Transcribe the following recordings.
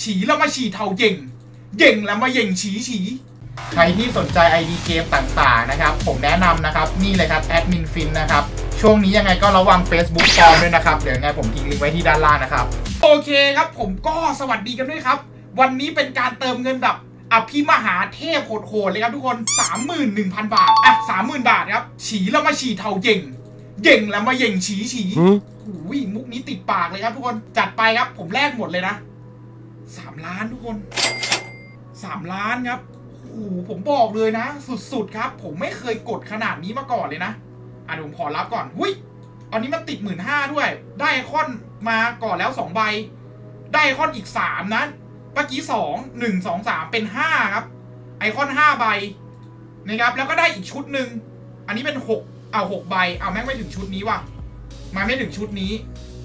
ฉีแล้วมาฉีเทาเย่งเย่งแล้วมาเย่งฉีฉีใครที่สนใจ ID เกมต่างๆนะครับ ผมแนะนำนะครับ นี่เลยครับแอดมินฟินนะครับ ช่วงนี้ยังไงก็ระวัง Facebook ปลอมด้วยนะครับ เดี๋ยวยังไงผมทิ้งลิงก์ไว้ที่ด้านล่างนะครับ โอเคครับผมก็สวัสดีกันด้วยครับ วันนี้เป็นการเติมเงินแบบอภิมหาเทพโหดๆเลยครับทุกคน 31,000 บาท อะ 30,000 บาทครับ ฉีแล้วมาฉีเทาเย่งเย่งแล้วมาเย่งฉีฉีหูยมุกนี้ติดปากเลยครับทุกคนจัดไปครับผมแลกหมดเลยนะ สามล้านทุกคนสามล้านครับโอ้โหผมบอกเลยนะ สุดๆครับ ผมไม่เคยกดขนาดนี้มาก่อนเลยนะอะเดี๋ยวผมขอรับก่อนหุยอันนี้มันติดหมื่นห้าด้วย ได้ไอคอนมาก่อนแล้วสองใบ ได้ไอคอนอีกสามนะเมื่อกี้สองหนึ่งสองสามเป็นห้าครับ ไอคอนห้าใบนะครับ แล้วก็ได้อีกชุดหนึ่ง อันนี้เป็นหกเอาหกใบ เอาแม่งไม่ถึงชุดนี้ว่ะ มาไม่ถึงชุดนี้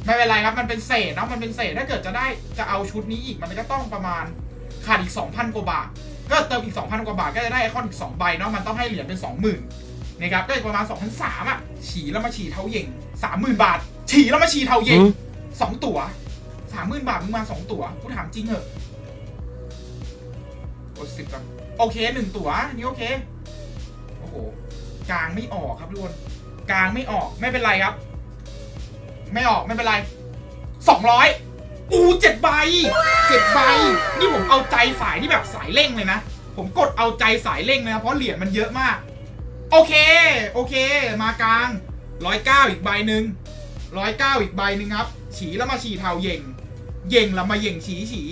ไม่เป็นไรครับ มันเป็นเศษเนาะมันเป็นเศษถ้าเกิดจะได้จะเอาชุดนี้อีกมันก็ต้องประมาณขาดอีก 2,000 กว่าบาท ก็เติมอีก 2,000 กว่าบาทก็จะได้ไอคอนอีก 2 ใบเนาะมันต้องให้เหรียญเป็น 20,000นะครับก็อีกประมาณ2,300อะฉี่แล้วมาฉี่เท่าเย่ง30,000 บาท ฉี่แล้วมาฉี่เท่าเย่งสองตั๋ว30,000 บาทมึงมาสองตั๋วกูถามจริงเหอะกดสิบก่อนโอเคหนึ่งตั๋วนี่โอเคโอ้โหกลางไม่ออกครับทุกคนกลางไม่ออกไม่เป็นไรครับ ไม่ออกไม่เป็นไรสองร้อยอู้เจ็ดใบเจ็ดใบ นี่ผมเอาใจสายที่แบบสายเร่งเลยนะ ผมกดเอาใจสายเร่งเลยนะเพราะเหรียญมันเยอะมาก โอเค โอเค มากลางร้อยเก้าอีกใบหนึ่งร้อยเก้าอีกใบหนึ่งครับ ฉีแล้วมาฉีเทาเย่ง เย่งแล้วมาเย่งฉีฉี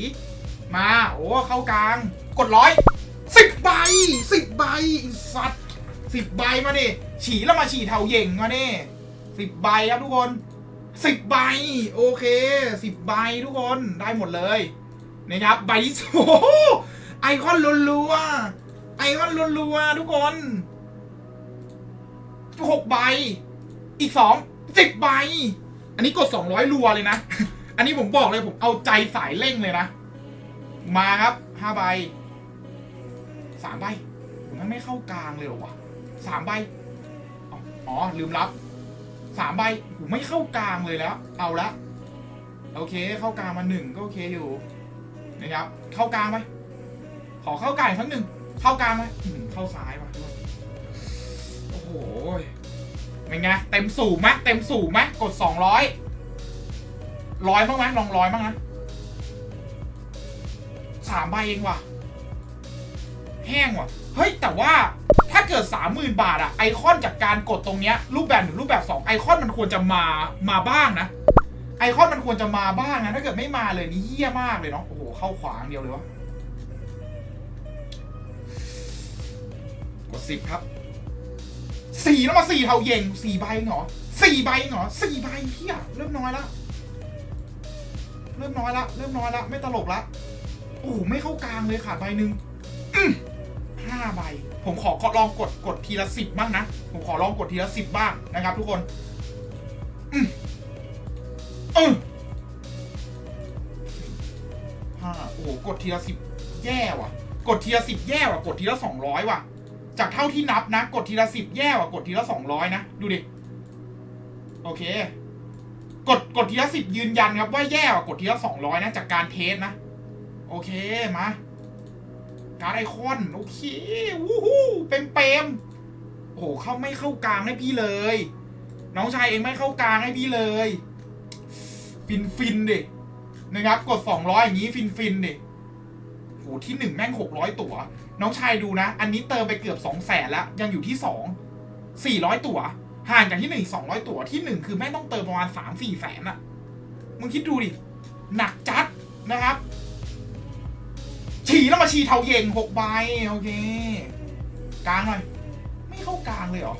มา โอ้เข้ากลาง กดร้อยสิบใบสิบใบสัตว์สิบใบมาดิฉีแล้วมาฉีเทาเย่งมาดิสิบใบครับทุกคน สิบใบโอเคสิบใบทุกคนได้หมดเลยนะครับใบที่โอ้ไอคอนรัวๆไอคอนรัวๆทุกคนหกใบ อีกสองสิบใบ อันนี้กดสองร้อยรัวเลยนะ อันนี้ผมบอกเลยผมเอาใจสายเร่งเลยนะ มาครับห้าใบสามใบมันไม่เข้ากลางเลยหรอวะสามใบ อ๋ออ๋อลืมรับ สามใบไม่เข้ากลางเลยแล้ว เอาละโอเค เข้ากลางมาหนึ่งก็โอเคอยู่นะครับ เข้ากลางไหมขอเข้ากลางอีกครั้งหนึ่งเข้ากลางไหมเข้าซ้ายว่ะโอ้โหเป็นไงเต็มสูงไหมเต็มสูงไหมกดสองร้อยร้อยบ้างไหมลองร้อยบ้างนะสามใบเองว่ะ แห้งว่ะ เฮ้ย แต่ว่าถ้าเกิดสามหมื่นบาทอะไอคอนจากการกดตรงเนี้ยรูปแบบหนึ่งรูปแบบสองไอคอนมันควรจะมามาบ้างนะ ไอคอนมันควรจะมาบ้างนะถ้าเกิดไม่มาเลยนี่เฮี้ยมากเลยเนาะโอ้โหเข้าขวางเดียวเลยวะกดสิบครับสี่แล้วมาสี่เท่าเย่งสี่ใบเหรอสี่ใบเหรอสี่ใบเฮี้ยเริ่มน้อยละเริ่มน้อยละเริ่มน้อยละไม่ตลกละโอ้โหไม่เข้ากลางเลยขาดใบหนึ่ง ห้าใบ ผมขอลองกดกดทีละสิบบ้างนะ ผมขอลองกดทีละสิบบ้างนะครับ ทุกคน อืมอห้าโอ้โหกดทีละสิบแย่ว่ะ กดทีละสิบแย่ว่ะ กดทีละสองร้อยว่ะ จากเท่าที่นับนะ กดทีละสิบแย่ว่ะ กดทีละสองร้อยนะ ดูดิ โอเค กดกดทีละสิบยืนยันครับว่าแย่ว่ะ กดทีละสองร้อยนะ จากการเทสนะ โอเค มา การไอคอน โอเค วู้ฮู้เปมเปมๆโอ้โหเข้าไม่เข้ากลางให้พี่เลย น้องชายเองไม่เข้ากลางให้พี่เลย ฟินฟินดินะครับ กดสองร้อยอย่างนี้ฟินฟินดิโหที่หนึ่งแม่งหกร้อยตั๋ว น้องชายดูนะ อันนี้เติมไปเกือบสองแสนแล้ว ยังอยู่ที่สองสี่ร้อยตั๋ว ห่างจากที่หนึ่งสองร้อยตั๋วที่หนึ่งคือแม่งต้องเติมประมาณสามสี่แสนอะมึงคิดดูดิ หนักจัดนะครับ ฉี่แล้วมาฉี่เทาเย่งหกใบโอเคกลางหน่อยไม่เข้ากลางเลยเหรอ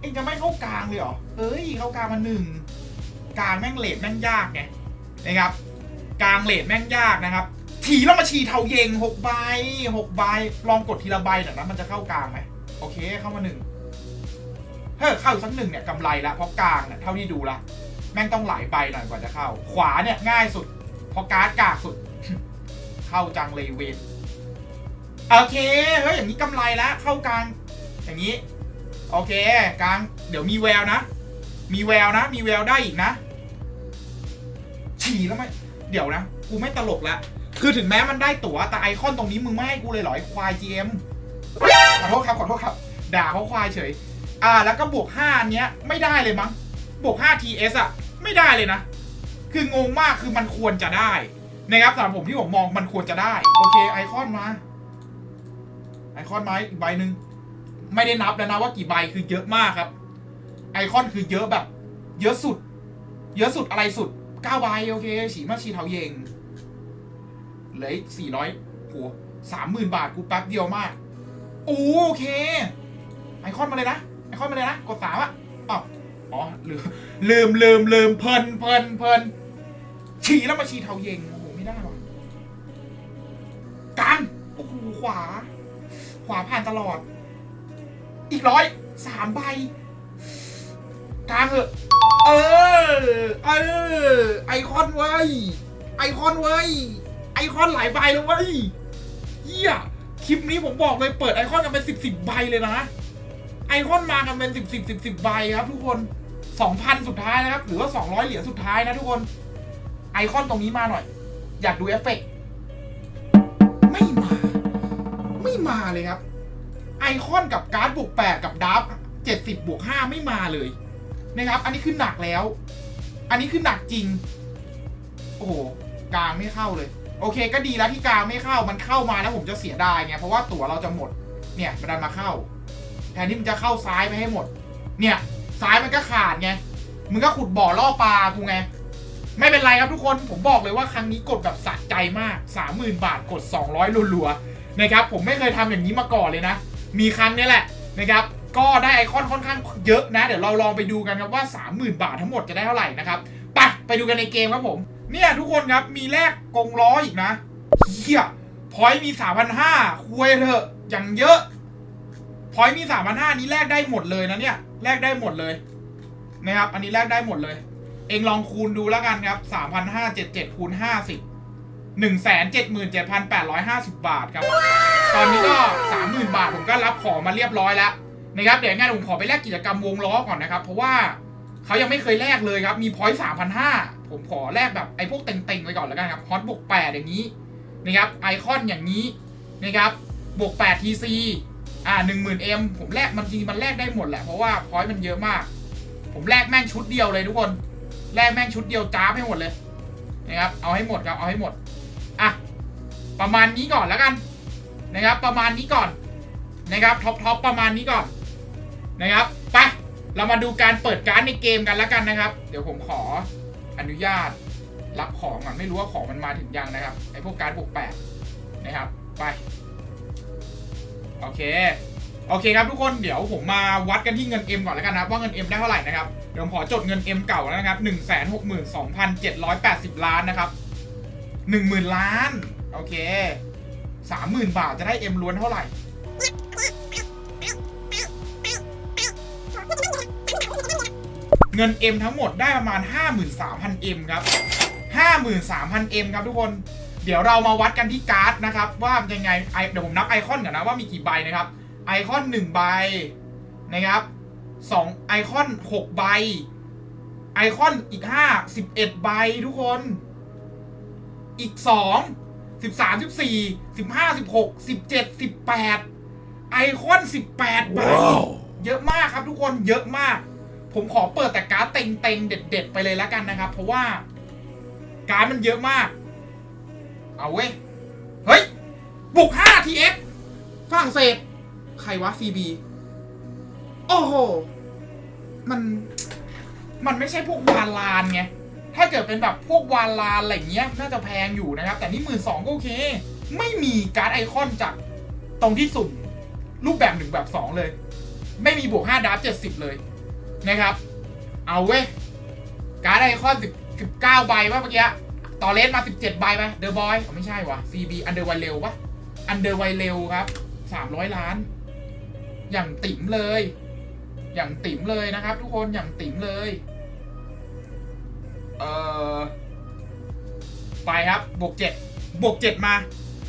เองจะไม่เข้ากลางเลยเหรอเอ้ยเข้ากลางมาหนึ่งกลางแม่งเลดแม่งยากไงนะครับ กลางเลดแม่งยากนะครับฉี่แล้วมาฉีเทาเย่งหกใบหกใบลองกดทีละใบหน่อยนะมันจะเข้ากลางไหมโอเคเข้ามาหนึ่งถ้าเข้าอีกสักหนึ่งเนี่ยกำไรละเพราะกลางเนี่ยเท่าที่ดูละแม่งต้องหลายใบหน่อยกว่าจะเข้า ขวาเนี่ยง่ายสุดเพราะการ์ดกากสุด เข้าจังเลยเวนโอเคเฮ้ยอย่างนี้กำไรแล้วเข้ากลางอย่างนี้ โอเคกลางเดี๋ยวมีแววนะ มีแววนะ มีแววได้อีกนะ ฉี่แล้วไหมเดี๋ยวนะ กูไม่ตลกละคือถึงแม้มันได้ตั๋วแต่ไอคอนตรงนี้มึงไม่ให้กูเลยเหรอไอควาย GM ขอโทษครับขอโทษครับ ด่าเขาควายเฉย อ่า แล้วก็บวก5อันเนี้ยไม่ได้เลยมั้งบวก5 TS อะไม่ได้เลยนะ คืองงมากคือมันควรจะได้ นะครับสำหรับผมที่ผมมองมันควรจะได้ โอเคไอคอนมา ไอคอนไมาอีกใบหนึ่งไม่ได้นับแล้วนะว่ากี่ใบคือเยอะมากครับ ไอคอนคือเยอะแบบ เยอะสุด เยอะสุดอะไรสุดเก้าใบโอเคฉีมาชีเทาเยงเหลือสี่ร้อยโหสามหมื่นบาทกูแป๊บเดียวมากโอเค ไอคอนมาเลยนะไอคอนมาเลยนะกดสามอะอ๋ออ๋อลืมลืมลืมลืมเพลินเพลินเพลินฉีแล้วมาชีเทาเยง กลางโอ้โหขวา ขวาผ่านตลอด อีกร้อยสามใบกลางเหอะเออ เออ ไอคอนไว้ไอคอนไว้ไอคอนหลายใบแล้วเว้ยเฮียคลิปนี้ผมบอกเลยเปิดไอคอนกันเป็นสิบสิบใบเลยนะ ไอคอนมากันเป็นสิบสิบสิบสิบใบครับ ทุกคนสองพันสุดท้ายนะครับ หรือว่าสองร้อยเหรียญสุดท้ายนะทุกคน ไอคอนตรงนี้มาหน่อย อยากดูเอฟเฟกต์ ไม่มาเลยครับ ไอคอนกับการ์ดบวกแปดกับดับเจ็ดสิบบวกห้าไม่มาเลยนะครับ อันนี้คือหนักแล้ว อันนี้คือหนักจริง โอ้โหกลางไม่เข้าเลย โอเค ก็ดีแล้วที่กลางไม่เข้ามันเข้ามาแล้วผมจะเสียดายไงเพราะว่าตั๋วเราจะหมด เนี่ยมันดันมาเข้าแทนที่มันจะเข้าซ้ายไปให้หมด เนี่ยซ้ายมันก็ขาดไงมึงก็ขุดบ่อล่อปลากูไงไม่เป็นไรครับทุกคน ผมบอกเลยว่าครั้งนี้กดแบบสะใจมาก 30,000 บาทกด 200รัวๆ นะครับผมไม่เคยทำอย่างนี้มาก่อนเลยนะ มีครั้งนี้แหละนะครับก็ได้ไอคอนค่อนข้างเยอะนะ เดี๋ยวเราลองไปดูกันครับว่า 30,000 บาททั้งหมดจะได้เท่าไหร่นะครับไปไปดูกันในเกมครับผม เนี่ยทุกคนครับมีแลกกงล้ออีกนะเฮียพอยมี 3,500คุยเถอะอย่างเยอะพอยมี3,500นี้แลกได้หมดเลยนะเนี่ยแลกได้หมดเลยนะครับอันนี้แลกได้หมดเลย เองลองคูณดูแล้วกันครับ3,577คูณ50 177,850 บาทครับ ตอนนี้ก็ 30,000 บาทผมก็รับของมาเรียบร้อยแล้วนะครับ เดี๋ยวงั้นผมขอไปแลกกิจกรรมวงล้อก่อนนะครับ เพราะว่าเขายังไม่เคยแลกเลยครับ มีพอยต์3,500 ผมขอแลกแบบไอ้พวกเต็งๆไว้ก่อนแล้วกันครับฮอตบวก8อย่างนี้นะครับ ไอคอนอย่างนี้นะครับ บวก8 TC อ่า 10,000M ผมแลกมันจริงมันแลกได้หมดแหละ เพราะว่าพอยต์มันเยอะมาก ผมแลกแม่งชุดเดียวเลยทุกคน แลกแม่งชุดเดียวจ้าบให้หมดเลยนะครับ เอาให้หมดครับ เอาให้หมดอะ ประมาณนี้ก่อนแล้วกันนะครับ ประมาณนี้ก่อนนะครับท็อปท็อปประมาณนี้ก่อนนะครับไปเรามาดูการเปิดการ์ดในเกมกันแล้วกันนะครับ เดี๋ยวผมขออนุญาตรับของก่อนไม่รู้ว่าของมันมาถึงยังนะครับไอพวกการ์ดบวกแปดนะครับไปโอเคโอเคครับทุกคนเดี๋ยวผมมาวัดกันที่เงิน M ก่อนแล้วกันนะครับว่าเงิน M ได้เท่าไหร่นะครับเดี๋ยวผมขอจดเงิน M เก่าแล้วนะครับ 1 6 2 7 8 0 ล้านนะครับ 10,000 ล้าน โอเค30,000บาทจะได้ M ล้วนเท่าไหร่ เงิน M ทั้งหมดได้ประมาณ 53,000 M ครับ 53,000 M ครับทุกคน เดี๋ยวเรามาวัดกันที่การ์ดนะครับ ว่ามันยังไงไอเดี๋ยวผมนับไอคอนก่อนนะว่ามีกี่ใบนะครับ ไอคอน1ใบนะครับ2ไอคอน6ใบ ไอคอนอีก 5 11 ใบทุกคน อีก 2 13 14 15 16 17 18ไอคอน18ใบเยอะมากครับทุกคนเยอะมาก ผมขอเปิดแต่การ์ดเต็งๆ เด็ด ๆ ไปเลยแล้วกันนะครับ เพราะว่าการ์ดมันเยอะมาก เอาเว้ย เฮ้ย บุก5 TF ฝรั่งเศส ใครวะ CB โอ้โห มัน มันไม่ใช่พวกวาลานไง ถ้าเกิดเป็นแบบพวกวาลานอะไรเงี้ยน่าจะแพงอยู่นะครับ แต่นี่หมื่นสองก็โอเค ไม่มีการ์ดไอคอนจากตรงที่สุ่มรูปแบบหนึ่งแบบสองเลย ไม่มีบวกห้าดับเจ็ดสิบเลยนะครับ เอาเว้ยการ์ดไอคอนสิบสิบเก้าใบว่าเมื่อกี้ต่อเลสมาสิบเจ็ดใบไหมเดอะบอยไม่ใช่วะ CB อันเดอร์ไวเร็วะอันเดอร์ไวเร็วครับสามร้อยล้าน อย่างติ๋มเลย อย่างติ๋มเลยนะครับ ทุกคนอย่างติ๋มเลย เออไปครับบวกเจ็ดบวกเจ็ดมา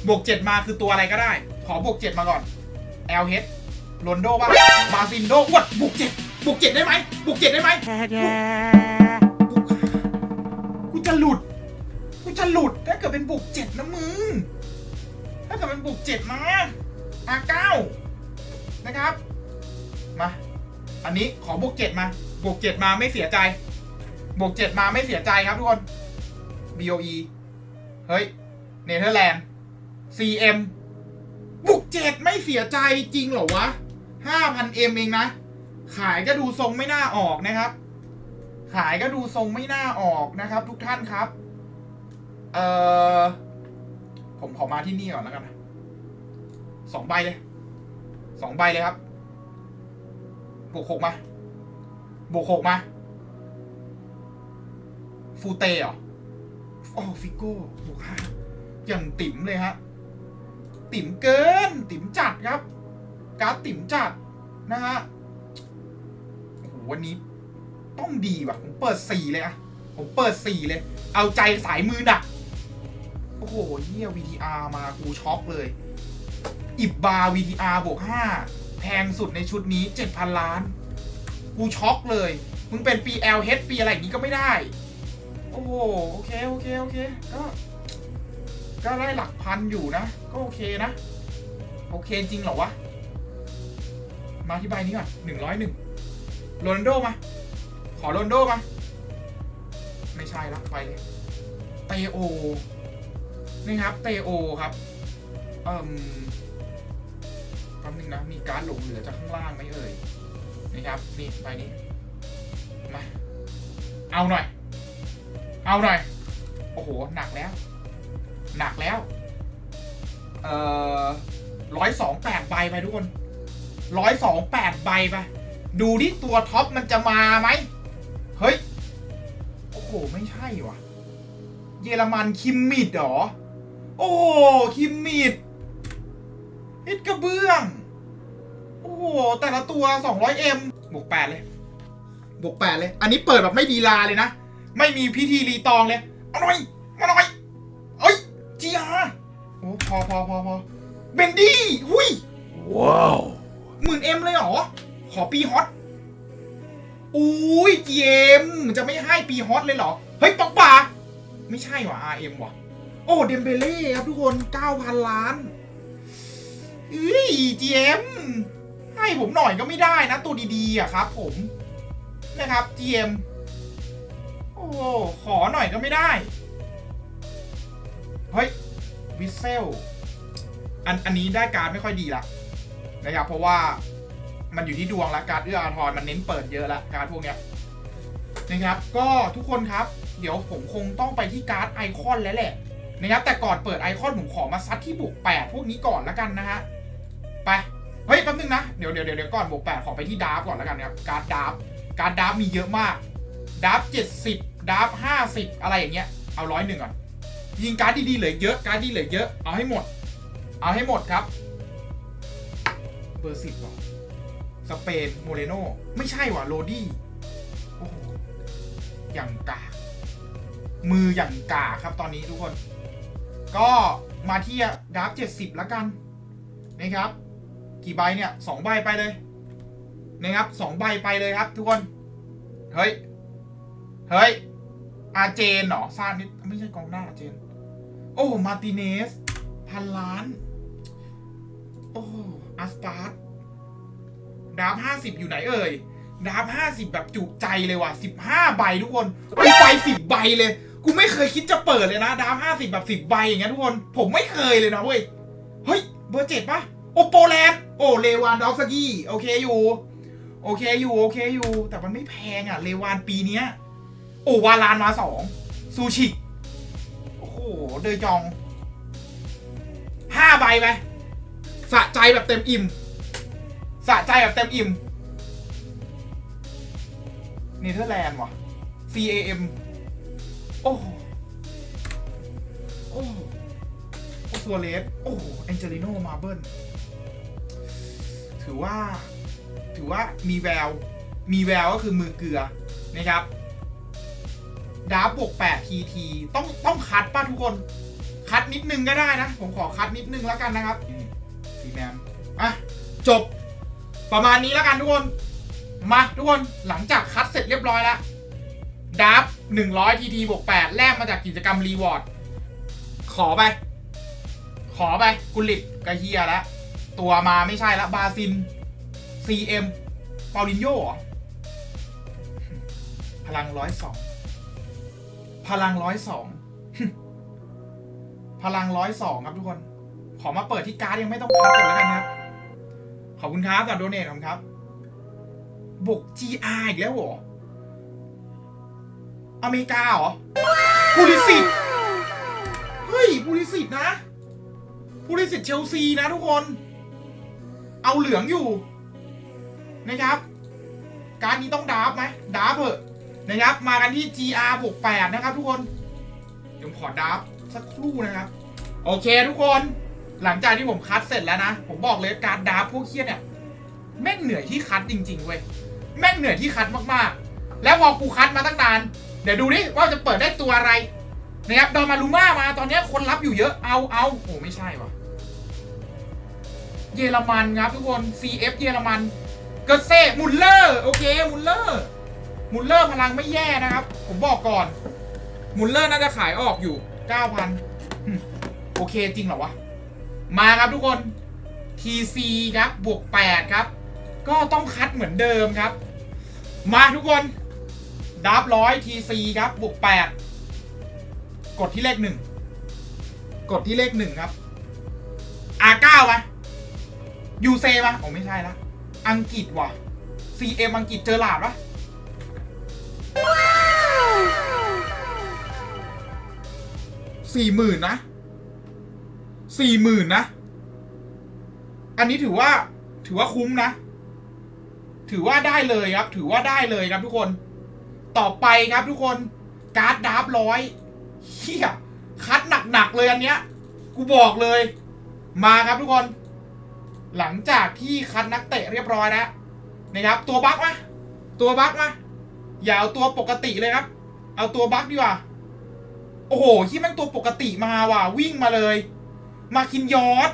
บวกเจ็ดมาคือตัวอะไรก็ได้ ขอบวกเจ็ดมาก่อน LH โรนโดป่ะบาซินโดวัดบวกเจ็ดบวกเจ็ดได้ไหมบวกเจ็ดได้ไหมบวกกูจะหลุดกูจะหลุดถ้าเกิดเป็นบุกเจ็ดนะมึงถ้าเกิดเป็นบุกเจ็ดนะอาเก้านะครับ มา อันนี้ขอบวกเจ็ดมา บวกเจ็ดมาไม่เสียใจ บวกเจ็ดมาไม่เสียใจครับทุกคน BOE เฮ้ย เนเธอร์แลนด์ CM บวกเจ็ดไม่เสียใจจริงเหรอวะห้าพันเอ็มเองนะ ขายก็ดูทรงไม่น่าออกนะครับ ขายก็ดูทรงไม่น่าออกนะครับ ทุกท่านครับ เอ่อ ผมขอมาที่นี่ก่อนแล้วกันนะสองใบเลยสองใบเลยครับ บวกหกมา บวกหกมา ฟูเตเหรออ๋อฟิโก้บวกห้าอย่างติ๋มเลยฮะ ติ๋มเกิน ติ๋มจัดครับ การ์ดติ๋มจัดนะฮะโอ้โหวันนี้ต้องดีว่ะ ผมเปิดสี่เลยอะผมเปิดสี่เลย เอาใจสายมือหนัก โอ้โหเฮีย VTR มากูช็อกเลย อิบบา VTR บวกห้าแพงสุดในชุดนี้7,000ล้าน กูช็อกเลย มึงเป็น PLH ปีอะไรอย่างนี้ก็ไม่ได้ โอ้โหโอเคโอเคโอเคก็ก็ได้หลักพันอยู่นะ ก็โอเคนะ โอเคจริงเหรอวะ มาที่ใบนี้ก่อนหนึ่งร้อยหนึ่งโรนลโดมา ขอโรนลโดมา ไม่ใช่ละไปเลยเตโอ นี่ครับเตโอครับเอ่มแป๊บนึงนะ มีการหลงเหลือจากข้างล่างไหมเอ่ย นี่ครับ นี่ใบนี้ มา เอาหน่อย เอาหน่อย โอ้โห หนักแล้ว หนักแล้ว เอ่อร้อยสองแปดใบไปทุกคนร้อยสองแปดใบไป ดูที่ตัวท็อปมันจะมาไหม เฮ้ย โอ้โห ไม่ใช่ว่ะ เยอรมันคิมมิดเหรอ โอ้โหคิมมิดฮิตกระเบื้อง โอ้โห แต่ละตัว 200M บวกแปดเลย บวกแปดเลย อันนี้เปิดแบบไม่ดีลาเลยนะ ไม่มีพิธีรีตองเลยเอาหน่อยมาหน่อยเอ้ยจีอาโอ้พอพอพอพอเบนดี้หุย Wow. หมื่นเอ็มเลยเหรอ ขอปีฮอตอุ้ยจีเอ็มจะไม่ให้ปีฮอตเลยเหรอ เฮ้ยปักป่าไม่ใช่ว่ะ RM ว่ะ โอ้เดมเบเล่ครับทุกคน 9,000 ล้านเอ้ย GM ให้ผมหน่อยก็ไม่ได้นะ ตัวดีๆอะครับผมนะครับ GM โอ้ ขอหน่อยก็ไม่ได้ เฮ้ย วิเซล อันอันนี้ได้การไม่ค่อยดีละนะครับ เพราะว่ามันอยู่ที่ดวงละการเอื้ออาทรมันเน้นเปิดเยอะละการพวกเนี้ยนะครับ ก็ทุกคนครับ เดี๋ยวผมคงต้องไปที่การ์ดไอคอนแล้วแหละนะครับ แต่ก่อนเปิดไอคอนผมขอมาซัดที่บวกแปดพวกนี้ก่อนแล้วกันนะฮะ ไป เฮ้ยแป๊บนึงนะ เดี๋ยวเดี๋ยวเดี๋ยวก่อนบวกแปดขอไปที่ดาร์ฟก่อนแล้วกันนะครับ การ์ดดาร์ฟการ์ดดาร์ฟมีเยอะมากดาร์ฟเจ็ ดสิบห้าสิบอะไรอย่างเงี้ย เอาร้อยหนึ่งก่อน ยิงการ์ดดีๆเหลือเยอะการ์ดดีเหลือเยอะ เอาให้หมด เอาให้หมดครับ เบอร์สิบว่ะสเปนโมเรโนไม่ใช่ว่ะโรดี้โอ้โหอย่างกามืออย่างกาครับตอนนี้ทุกคน ก็มาที่ดาร์ฟเจ็ดสิบแล้วกันนะครับ กี่ใบเนี่ยสองใบไปเลยนะครับสองใบไปเลยครับ ทุกคน เฮ้ย เฮ้ย อาเจนเหรอซานิดไม่ใช่กองหน้าอาเจน โอ้มาติเนส พันล้าน โอ้อัสปาร์ตดาร์ฟห้าสิบอยู่ไหนเอ่ยดาร์ฟห้าสิบแบบจุใจเลยว่ะสิบห้าใบทุกคนกูไปสิบใบเลย กูไม่เคยคิดจะเปิดเลยนะ ดาร์ฟห้าสิบแบบสิบใบอย่างเงี้ยทุกคน ผมไม่เคยเลยนะเว้ย เฮ้ย เบอร์เจ็ดปะโอโปแลนด์โอเลวานดอฟสกี้โอเคอยู่ โอเคอยู่ โอเคอยู่ แต่มันไม่แพงอะเลวานปีเนี้ย โอวาลานมาสองซูชิ โอ้โห เดยจองห้าใบไปสะใจแบบเต็มอิ่มสะใจแบบเต็มอิ่มเนเธอร์แลนด์ว่ะ CAM โอ้โอ้โอ้ซัวเรสโอ้แองเจลิโนมาเบิลถือว่า ถือว่ามีแวว มีแววก็คือมือเกลือนะครับ ดาบบวก8 TT ต้องต้องคัดป่ะทุกคน คัดนิดนึงก็ได้นะ ผมขอคัดนิดนึงแล้วกันนะครับสีแมนอะจบประมาณนี้แล้วกันทุกคน มาทุกคนหลังจากคัดเสร็จเรียบร้อยแล้วดับ100 TT บวก8แลกมาจากกิจกรรมรีวอร์ด ขอไป ขอไปกุลิตกระเฮียแล้ว ตัวมาไม่ใช่ละบาซิน CM เปาลินโยพลังร้อยสอง พลังร้อยสองพลังร้อยสองครับทุกคน ขอมาเปิดที่การ์ดยังไม่ต้องคัดก่อนแล้วกันนะครับขอบคุณครับสำหรับโดเนทครับบวก GR อีกแล้วเหรอ อเมริกาเหรอพูลิสิตเฮ้ยพูลิสิตนะพูลิสิตเชลซีนะทุกคน เอาเหลืองอยู่ นะครับ การดนี้ต้องดาร์ฟไหมดาร์ฟเถอะ นะครับมากันที่ GR บวก8นะครับทุกคนเดี๋ยวผมขอดาร์สักครู่นะครับ โอเคทุกคนหลังจากที่ผมคัดเสร็จแล้วนะ ผมบอกเลยการดาร์พวกเคียเนี่ยแม่งเหนื่อยที่คัดจริงๆเว้ยแม่งเหนื่อยที่คัดมากๆ แล้วพอกูคัดมาตั้งนานเดี๋ยวดูดิว่าจะเปิดได้ตัวอะไรนะครับดอมารูมามาตอนนี้คนรับอยู่เยอะเอาเอาโอ้ไม่ใช่วะเยอรมันครับทุกคน CF เยอรมันเกอร์เซ่มุลเลอร์โอเคมุลเลอร์ มุลเลอร์พลังไม่แย่นะครับ ผมบอกก่อน มุลเลอร์น่าจะขายออกอยู่ 9,000 โอเคจริงเหรอวะ มาครับทุกคน TC ครับ บวก 8 ครับ ก็ต้องคัดเหมือนเดิมครับ มาทุกคนดับร้อย TC ครับ บวก 8 กดที่เลขหนึ่งกดที่เลขหนึ่งครับ R9 มายูเซมาโอ้ไม่ใช่ละอังกฤษวะ CM อังกฤษเจอหลาดปะ สี่หมื่นนะสี่หมื่นนะ อันนี้ถือว่า ถือว่าคุ้มนะ ถือว่าได้เลยครับ ถือว่าได้เลยครับทุกคน ต่อไปครับทุกคน การ์ดดาร์ฟร้อยเฮียคัดหนักๆเลยอันเนี้ย กูบอกเลย มาครับทุกคน หลังจากที่คัดนักเตะเรียบร้อยแล้วนะครับ ตัวบั๊กมาตัวบั๊กมาอย่าเอาตัวปกติเลยครับ เอาตัวบั๊กดีกว่า โอ้โหที่แม่งตัวปกติมาว่ะ วิ่งมาเลย มาคินยอด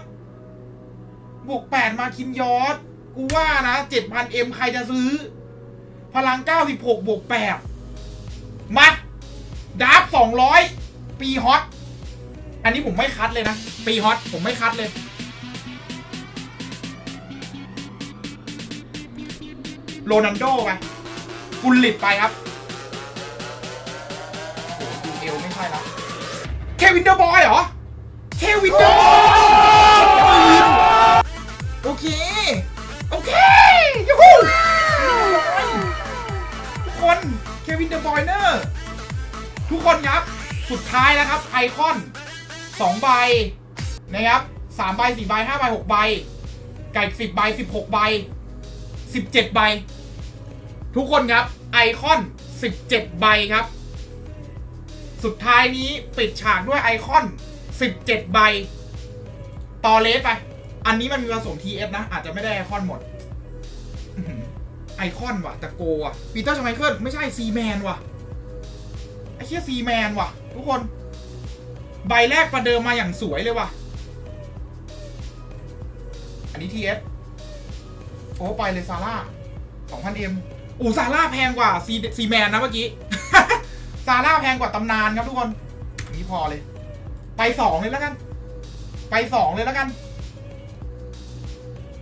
บวกแปดมาคินยอดกูว่านะเจ็ดพันเอ็มใครจะซื้อ พลังเก้าสิบหกบวกแปดมาดาร์ฟสองร้อยปีฮอตอันนี้ผมไม่คัดเลยนะ ปีฮอตผมไม่คัดเลยโรนันโดไปกุลลิตไปครับ อวไม่ใช่ล้วเควินเดอร์บอยเหรอ เควินเดอร์บอยโอเค โอเคยูฮูทุกคน เควินเดอร์บอยเนอร์ ทุกคนครับ สุดท้ายแล้วครับ ไอคอนสองใบนะครับสามใบสี่ใบห้าใบหกใบ ไก่สิบใบสิบหกใบสิบเจ็ดใบ ทุกคนครับ ไอคอนสิบเจ็ดใบครับ สุดท้ายนี้ปิดฉากด้วยไอคอนสิบเจ็ดใบต่อเลสไป อันนี้มันมีผสม TF นะ อาจจะไม่ได้ไอคอนหมด ไอคอนว่ะ แตะโกว่ะปีเตอร์ชไมเคิลไม่ใช่ซีแมนว่ะ ไอ้เชี่ยซีแมนว่ะ ทุกคน ใบแรกประเดิมมาอย่างสวยเลยว่ะ อันนี้ TF โอ้ไปเลยซาร่า 2,000M อูซาร่าแพงกว่าซีซีแมนนะเมื่อกี้ ซาร่าแพงกว่าตำนานครับทุกคนนี้พอเลย ไปสองเลยแล้วกัน ไปสองเลยแล้วกัน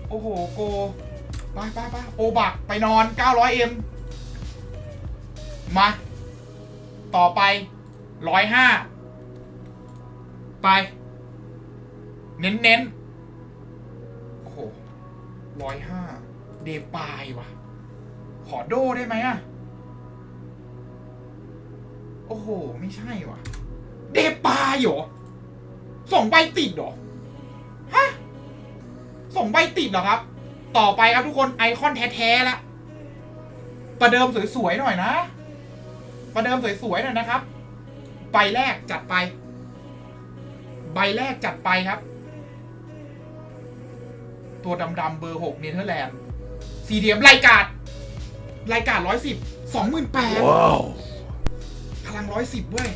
โอ้โหโกไปไปไปโอบักไปนอน 900M มมา ต่อไป105ไป เน้นเน้นโอ้โห105เดปายว่ะ ขอโดได้ไหมอะ โอ้โห ไม่ใช่ว่ะเดปายเหรอสองใบติดเหรอ ฮะสองใบติดเหรอครับ ต่อไปครับทุกคนไอคอนแท้ๆละ ประเดิมสวยๆหน่อยนะ ประเดิมสวยๆหน่อยนะครับ ใบแรกจัดไป ใบแรกจัดไปครับ ตัวดำๆเบอร์หกเนเธอร์แลนด์ซีเดียมรายการรายการร้อยสิบสองหมื่นแปด Wow. พ ลังร้อยสิบเว้ย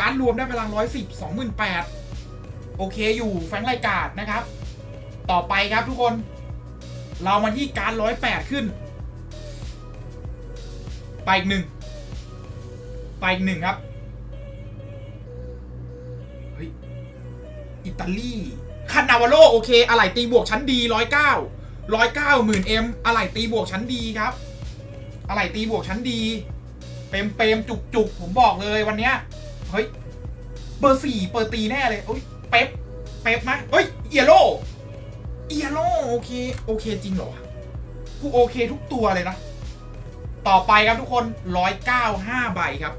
การรวมได้พลังร้อยสิบสองหมื่นแปดโอเคอยู่แฟงค์รายการนะครับ ต่อไปครับทุกคน เรามาที่การร้อยแปดขึ้น ไปอีกหนึ่ง ไปอีกหนึ่งครับ เฮ้ย อิตาลีคานาวาโลโอเค อะไหล่ตีบวกชั้นดีร้อยเก้าร้อยเก้าหมื่นเอ็มอะไหล่ตีบวกชั้นดีครับ อะไหล่ตีบวกชั้นดี เปรมเปมจุกจุกผมบอกเลยวันเนี้ยเฮ้ยเบอร์สี่เปิดตีแน่เลยโอ้ยเป๊ปเป๊ปไหมเฮ้ยเอียโลเอียโลโอเคโอเคจริงเหรอกูโอเคทุกตัวเลยนะ ต่อไปครับทุกคนร้อยเก้าห้าใบครับ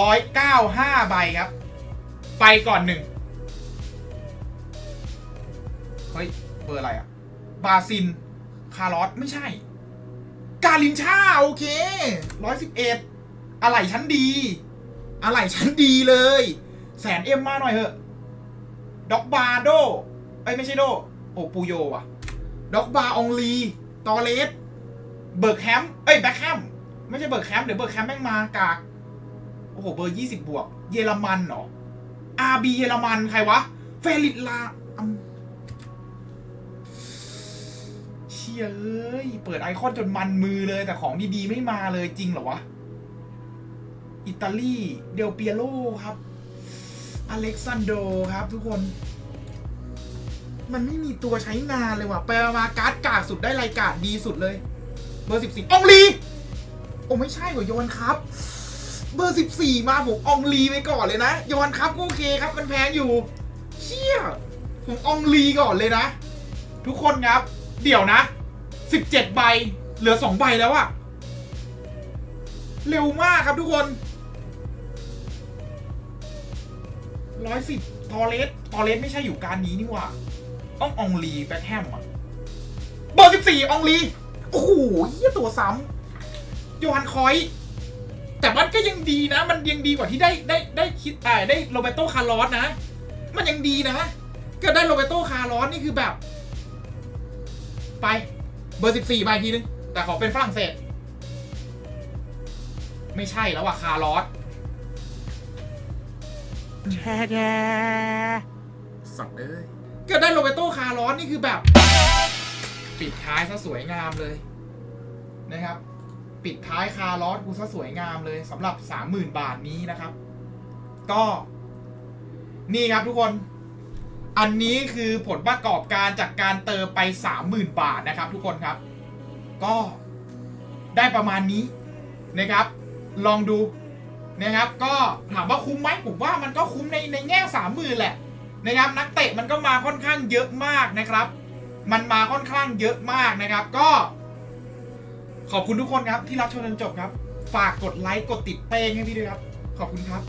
ร้อยเก้าห้าใบครับ ไปก่อนหนึ่งเฮ้ยเบอร์อะไรอะบาซิน คาร์ลอสไม่ใช่ กาลินชาโอเคร้อยสิบเอ็ดอะไหล่ชั้นดี อะไหล่ชั้นดีเลย แสนเอ็มมาหน่อยเถอะ ด็อกบาโดเอ้ยไม่ใช่โด โอ้ปูโยว่ะ ด็อกบาองลี ตอเลส เบิร์กแฮม เอ้ยแบ็คแฮม ไม่ใช่เบิร์กแฮมเดี๋ยวเบิร์กแฮมแม่งมากาก โอ้โห เบอร์ยี่สิบบวก เยอรมันเหรออาร์บีเยอรมันใครวะ เฟลิตลาอืมเชี่ยเอ้ย เปิดไอคอนจนมันมือเลย แต่ของดีๆไม่มาเลยจริงเหรอวะ อิตาลีเดลเปียโลครับ อเล็กซานโดครับทุกคน มันไม่มีตัวใช้งานเลยว่ะ แปลมาการ์ดกากสุดได้รายการดีสุดเลย เบอร์สิบสี่อองลีโอ้ไม่ใช่ว่ะโยนครับ เบอร์สิบสี่มาผมอองลีไปก่อนเลยนะโยนครับก็โอเคครับมันแพงอยู่ เชี่ยผมอองลีก่อนเลยนะ ทุกคนครับ เดี๋ยวนะ สิบเจ็ดใบ เหลือสองใบแล้วอะเร็วมากครับทุกคนร้อยสิบทอเลสทอเลสไม่ใช่อยู่การนี้นี่ว่าต้ององลีแบ็คแฮมอะเบอร์สิบสี่องลี โอ้โหเหี้ยตัวซ้ำโยฮันคอย แต่มันก็ยังดีนะ มันยังดีกว่าที่ได้ได้ได้คิดอ่าได้โรเบโตคาร์ลอสนะ มันยังดีนะ ก็ได้โรเบโตคาร์ลอสนี่คือแบบ ไป เบอร์สิบสี่ใบทีนึง แต่ขอเป็นฝรั่งเศส ไม่ใช่แล้วอะคาร์ลอสแช่แช่สัตว์เอ้ยก็ได้โรเบโตคาร์ลอสนี่คือแบบ ปิดท้ายซะสวยงามเลย นะครับ ปิดท้ายคาร์ลอสกูซะสวยงามเลยสำหรับสามหมื่นบาทนี้นะครับ ก็ นี่ครับทุกคน อันนี้คือผลประกอบการจากการเติมไปสามหมื่นบาทนะครับ ทุกคนครับ ก็ได้ประมาณนี้นะครับ ลองดูนะครับ ก็ถามว่าคุ้มไหมผมว่ามันก็คุ้มในในแง่สามหมื่นแหละนะครับ นักเตะมันก็มาค่อนข้างเยอะมากนะครับ มันมาค่อนข้างเยอะมากนะครับ ก็ ขอบคุณทุกคนครับที่รับชมจนจบครับ ฝากกดไลค์กดติดเป้งให้พี่ด้วยครับ ขอบคุณครับ